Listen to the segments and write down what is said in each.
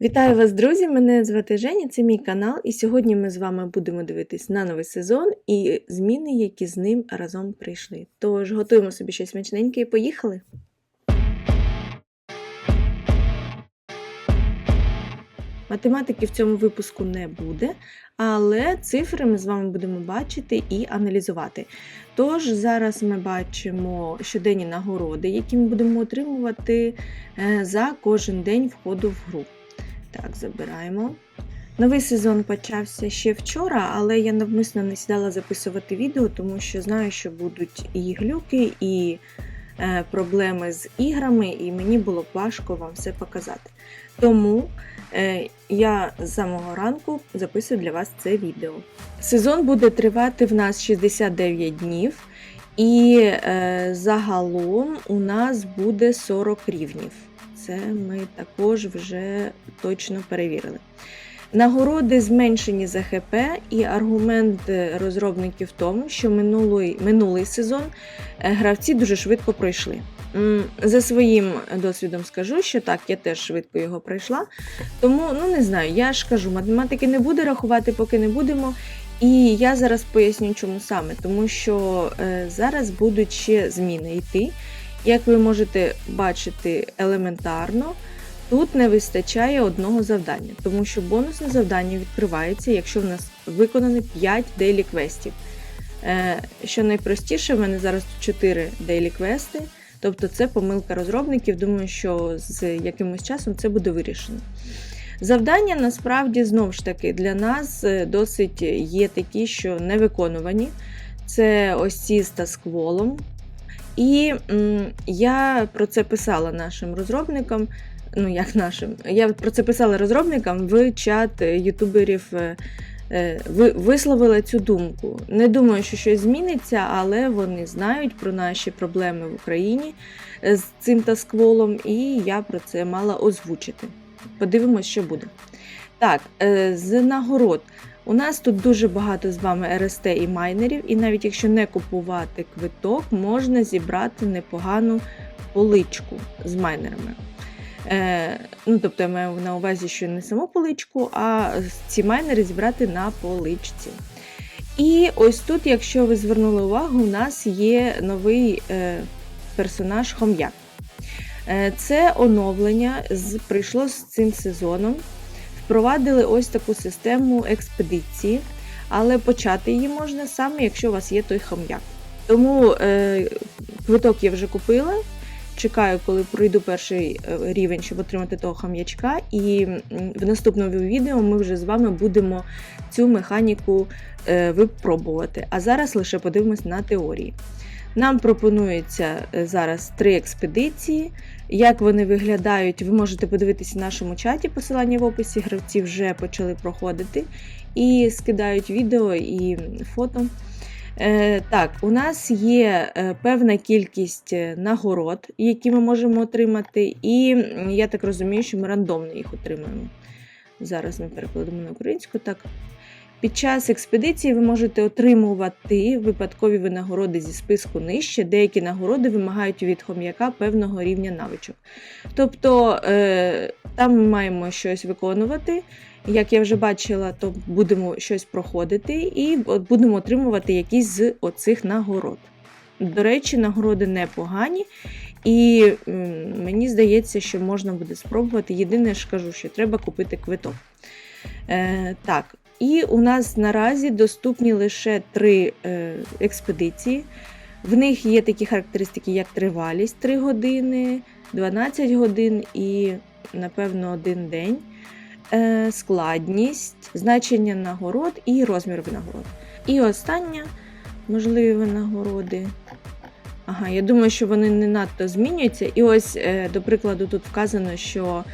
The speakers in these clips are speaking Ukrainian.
Вітаю вас, друзі! Мене звати Женя, це мій канал, і сьогодні ми з вами будемо дивитись на новий сезон і зміни, які з ним разом прийшли. Тож готуємо собі щось смачненьке і поїхали! Математики в цьому випуску не буде, але цифри ми з вами будемо бачити і аналізувати. Тож зараз ми бачимо щоденні нагороди, які ми будемо отримувати е, за кожен день входу в гру. Так, забираємо. Новий сезон почався ще вчора, але я навмисно не сідала записувати відео, тому що знаю, що будуть і глюки, і е, проблеми з іграми, і мені було б важко вам все показати. Тому е, я з самого ранку записую для вас це відео. Сезон буде тривати в нас 69 днів, і е, загалом у нас буде 40 рівнів. Це ми також вже точно перевірили. Нагороди зменшені за ХП, і аргумент е, розробників в тому, що минулий, минулий сезон е, гравці дуже швидко пройшли. За своїм досвідом скажу, що так, я теж швидко його пройшла. Тому, ну не знаю, я ж кажу, математики не буде рахувати, поки не будемо. І я зараз поясню, чому саме, тому що е, зараз будуть ще зміни йти. Як ви можете бачити елементарно, тут не вистачає одного завдання, тому що бонусне завдання відкривається, якщо в нас виконано 5 дейлі квестів. Що найпростіше, в мене зараз 4 дейлі квести, тобто це помилка розробників. Думаю, що з якимось часом це буде вирішено. Завдання насправді знову ж таки для нас е, досить є такі, що не виконувані. Це ось ці з таскволом. І я про це писала нашим розробникам. Ну, як нашим, я про це писала розробникам в чат ютуберів. е, е, ви- Висловила цю думку. Не думаю, що щось зміниться, але вони знають про наші проблеми в Україні е, з цим таскволом, і я про це мала озвучити. Подивимось, що буде. Так, з нагород. У нас тут дуже багато з вами РСТ і майнерів, і навіть якщо не купувати квиток, можна зібрати непогану поличку з майнерами. Е, ну, тобто я маю на увазі, що не саму поличку, а ці майнери зібрати на поличці. І ось тут, якщо ви звернули увагу, у нас є новий е, персонаж Хом'як. Е, це оновлення з, прийшло з цим сезоном. Впровадили ось таку систему експедиції, але почати її можна саме, якщо у вас є той хом'як. Тому е, квиток я вже купила. Чекаю, коли пройду перший е, рівень, щоб отримати того хам'ячка. І в наступному відео ми вже з вами будемо цю механіку е, випробувати. А зараз лише подивимось на теорії. Нам пропонується е, зараз три експедиції. Як вони виглядають, ви можете подивитися в нашому чаті, посилання в описі. Гравці вже почали проходити і скидають відео і фото. Е, так, у нас є е, певна кількість е, нагород, які ми можемо отримати, і я так розумію, що ми рандомно їх отримаємо. Зараз ми перекладемо на українську. Так. Під час експедиції ви можете отримувати випадкові винагороди зі списку нижче. Деякі нагороди вимагають від хом'яка певного рівня навичок. Тобто е, там ми маємо щось виконувати. Як я вже бачила, то будемо щось проходити і будемо отримувати якісь з оцих нагород. До речі, нагороди непогані, і мені здається, що можна буде спробувати. Єдине ж кажу, що треба купити квиток. Е, так, і у нас наразі доступні лише три е, експедиції. В них є такі характеристики, як тривалість 3 години, 12 годин і, напевно, один день, е, складність, значення нагород і розмір винагород. І остання можливі винагороди. Ага, я думаю, що вони не надто змінюються. І ось, е, до прикладу, тут вказано, що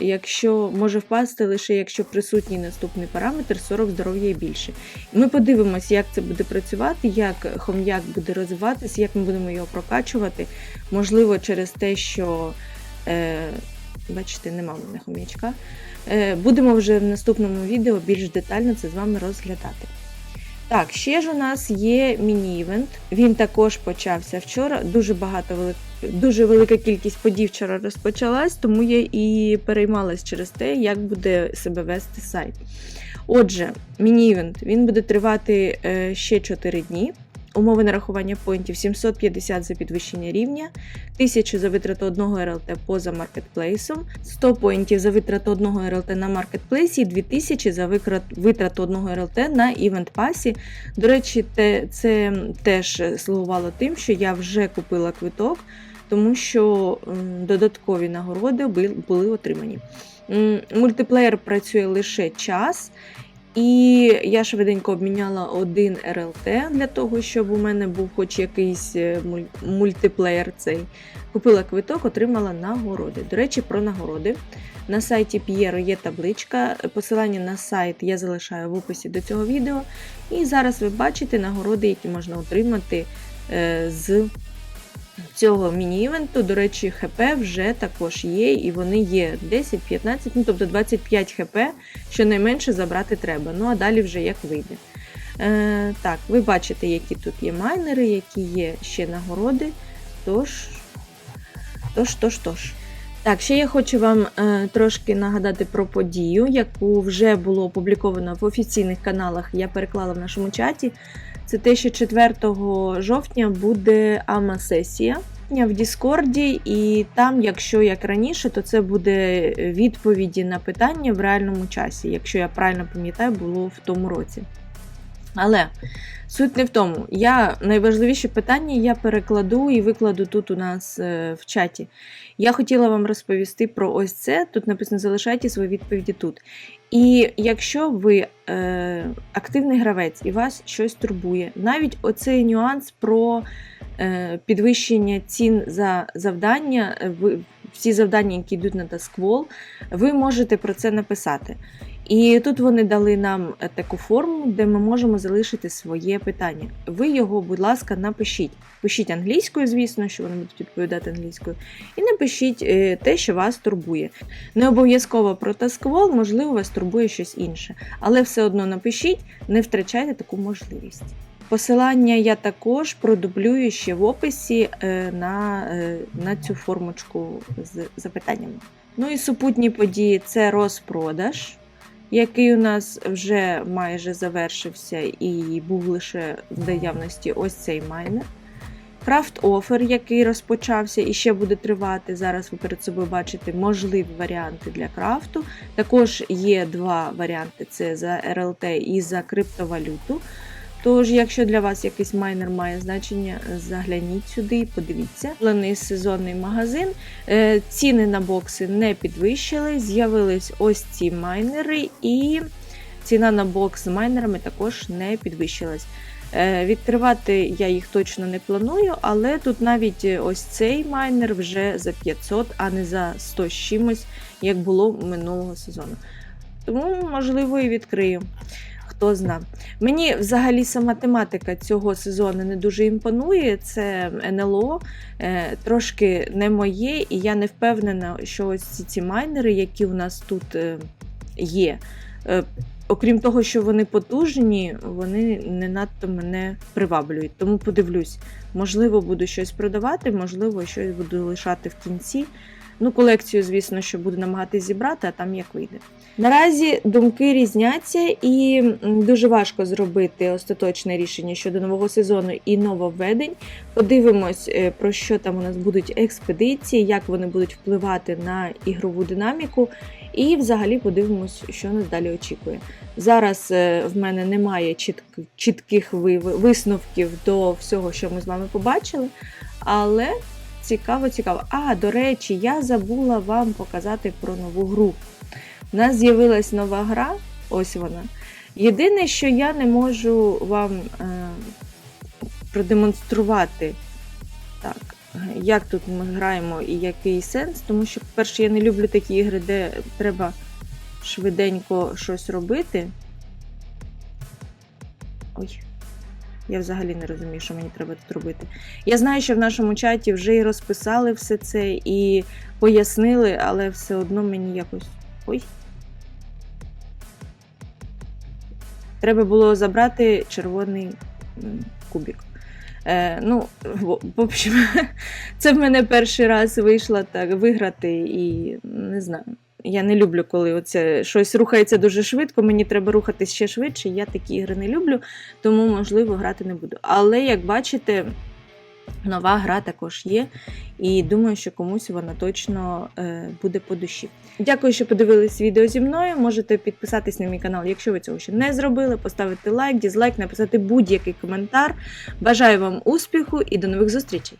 якщо може впасти лише якщо присутній наступний параметр 40 здоров'я і більше. Ми подивимося, як це буде працювати, як хом'як буде розвиватися, як ми будемо його прокачувати. Можливо, через те, що е, бачите, нема в мене хом'ячка. Е, будемо вже в наступному відео більш детально це з вами розглядати. Так, ще ж у нас є міні-івент. Він також почався вчора. Дуже багато велик... дуже велика кількість подій вчора розпочалась, тому я і переймалась через те, як буде себе вести сайт. Отже, міні-івент він буде тривати е, ще 4 дні. Умови нарахування поінтів 750 за підвищення рівня, 1000 за витрату одного РЛТ поза маркетплейсом, 100 поінтів за витрату одного РЛТ на маркетплейсі і 2000 за витрату одного РЛТ на івент пасі. До речі, це теж слугувало тим, що я вже купила квиток, тому що додаткові нагороди бу- були отримані. Мультиплеєр працює лише час. І я швиденько обміняла один РЛТ для того, щоб у мене був хоч якийсь е, мультиплеєр цей. Купила квиток, отримала нагороди. До речі, про нагороди. На сайті П'єро є табличка. Посилання на сайт я залишаю в описі до цього відео. І зараз ви бачите нагороди, які можна отримати е, з цього міні-івенту. До речі, ХП вже також є, і вони є 10-15, ну тобто 25 ХП, щонайменше забрати треба. Ну а далі вже як вийде. Е, так, ви бачите, які тут є майнери, які є ще нагороди. Тож, тож, тож, тож. Так, ще я хочу вам е, трошки нагадати про подію, яку вже було опубліковано в офіційних каналах. Я переклала в нашому чаті. Це те, що 4 жовтня буде АМА-сесія в Діскорді, і там, якщо як раніше, то це буде відповіді на питання в реальному часі, якщо я правильно пам'ятаю, було в тому році. Але суть не в тому. Я найважливіші питання я перекладу і викладу тут у нас е, в чаті. Я хотіла вам розповісти про ось це. Тут написано залишайте свої відповіді тут. І якщо ви е, активний гравець і вас щось турбує, навіть оцей нюанс про е, підвищення цін за завдання, е, ви, всі завдання, які йдуть на Тасквол, ви можете про це написати. І тут вони дали нам е, таку форму, де ми можемо залишити своє питання. Ви його, будь ласка, напишіть. Пишіть англійською, звісно, що вони будуть відповідати англійською, і напишіть е, те, що вас турбує. Не обов'язково про Taskвall, можливо, вас турбує щось інше. Але все одно напишіть, не втрачайте таку можливість. Посилання я також продублюю ще в описі е, на, на цю формочку з запитаннями. Ну і супутні події це розпродаж, який у нас вже майже завершився і був лише в наявності ось цей майнер. Крафт офер, який розпочався і ще буде тривати. Зараз ви перед собою бачите можливі варіанти для крафту. Також є два варіанти: це за РЛТ і за криптовалюту. Тож, якщо для вас якийсь майнер має значення, загляніть сюди подивіться. Плений сезонний магазин. Е, Ціни на бокси не підвищили, з'явились ось ці майнери, і ціна на бокс з майнерами також не підвищилась. Е, Відкривати я їх точно не планую, але тут навіть ось цей майнер вже за 500, а не за 100 з чимось, як було минулого сезону. Тому, можливо, і відкрию. Хто зна. Мені взагалі сама тематика цього сезону не дуже імпонує. Це НЛО, е, трошки не моє, і я не впевнена, що ось ці, ці майнери, які у нас тут е, є. е, Окрім того, що вони потужні, вони не надто мене приваблюють. Тому подивлюсь, можливо, буду щось продавати, можливо, щось буду лишати в кінці. Ну, колекцію, звісно, що буду намагатись зібрати, а там як вийде. Наразі думки різняться, і дуже важко зробити остаточне рішення щодо нового сезону і нововведень. Подивимось, е, про що там у нас будуть експедиції, як вони будуть впливати на ігрову динаміку, і взагалі подивимось, що нас далі очікує. Зараз е, в мене немає чітк- чітких висновків до всього, що ми з вами побачили, але цікаво, цікаво. А, до речі, я забула вам показати про нову гру. У нас з'явилась нова гра, ось вона. Єдине, що я не можу вам е, продемонструвати, так, як тут ми граємо і який сенс, тому що, по-перше, я не люблю такі ігри, де треба швиденько щось робити. Ой. Я взагалі не розумію, що мені треба тут робити. Я знаю, що в нашому чаті вже і розписали все це і пояснили, але все одно мені якось. Ой. треба було забрати червоний м, кубик. Е, ну, в, общем, це в мене перший раз вийшло так виграти, і не знаю. Я не люблю, коли оце щось рухається дуже швидко. Мені треба рухатись ще швидше. Я такі ігри не люблю, тому можливо грати не буду. Але як бачите, нова гра також є, і думаю, що комусь вона точно е, буде по душі. Дякую, що подивились відео зі мною. Можете підписатись на мій канал, якщо ви цього ще не зробили, поставити лайк, дізлайк, написати будь-який коментар. Бажаю вам успіху і до нових зустрічей!